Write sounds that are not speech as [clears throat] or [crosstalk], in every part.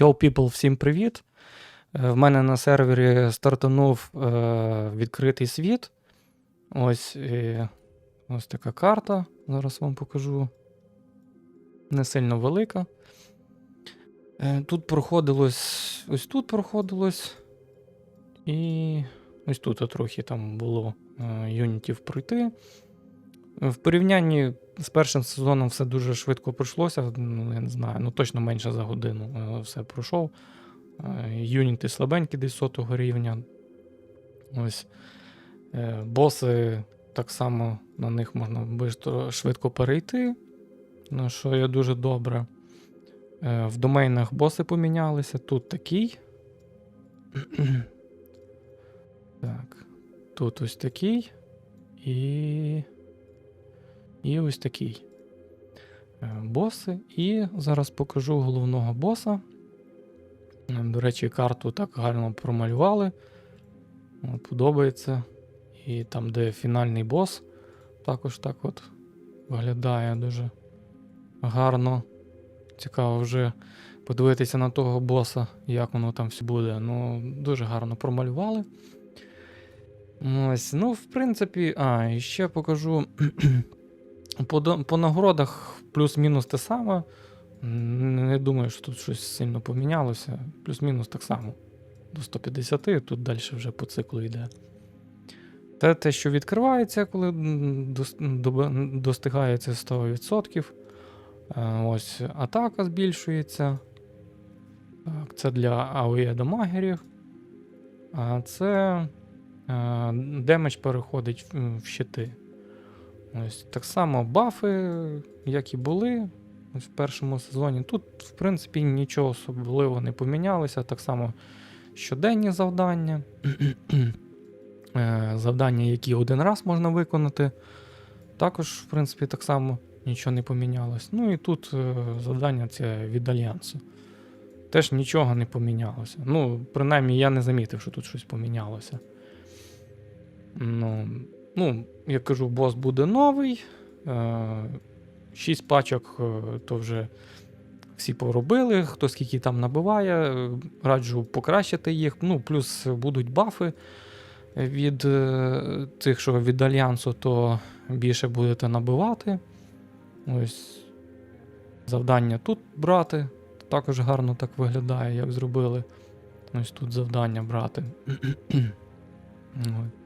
Yo, people, всім привіт! Е, В мене на сервері стартанув е, відкритий світ. Ось, е, ось така карта. Зараз вам покажу. Не сильно велика. Е, тут проходилось. Ось тут проходилось. І ось тут трохи там було е, юнітів пройти. В порівнянні з першим сезоном все дуже швидко пройшлося. Ну, я не знаю, ну точно менше за годину е, все пройшов. Е, Юніти слабенькі десь сотого рівня. Ось. Е, Боси так само на них можна швидко перейти. Ну, що є дуже добре. В домейнах боси помінялися. Тут такий. [clears throat] так. Тут ось такий. І. І ось такий. Е, Боси. І зараз покажу головного боса. Е, До речі, карту так гарно промалювали. Подобається. І там, де фінальний бос, також так от виглядає дуже гарно. Цікаво вже подивитися на того боса, як воно там все буде. Ну, дуже гарно промалювали. Ось, ну, в принципі, а, і ще покажу. По, по нагородах плюс-мінус те саме. Не думаю, що тут щось сильно помінялося. Плюс-мінус так само. До 150, тут далі вже по циклу йде. Те, те, що відкривається, коли достигається 100%. Е, Ось атака збільшується. Так, це для АОЄ дамагерів. А це е, демедж переходить в щити. Ось так само бафи, як і були ось в першому сезоні. Тут, в принципі, нічого особливо не помінялося. Так само щоденні завдання. [clears throat] Е, Завдання, які один раз можна виконати. Також, в принципі, так само нічого не помінялось. Ну і тут е, завдання це від Альянсу. Теж нічого не помінялося. Ну, принаймні, я не замітив, що тут щось помінялося. Ну, ну я кажу, бос буде новий. Е, Шість пачок е, то вже всі поробили. Хто скільки там набиває, е, раджу покращити їх. Ну, плюс будуть бафи від тих, що від Альянсу, то більше будете набивати. Ось завдання тут брати. Також гарно так виглядає, як зробили. Ось тут завдання брати. [clears throat]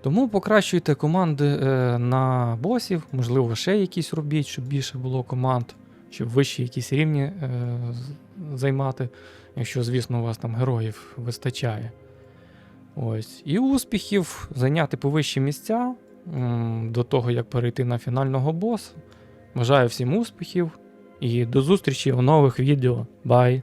Тому покращуйте команди е, на босів, можливо, ще якісь робіть, щоб більше було команд, щоб вищі якісь рівні е, займати, якщо, звісно, у вас там героїв вистачає. Ось. І успіхів зайняти повищі місця до того, як перейти на фінального боса. Бажаю всім успіхів і до зустрічі у нових відео. Бай!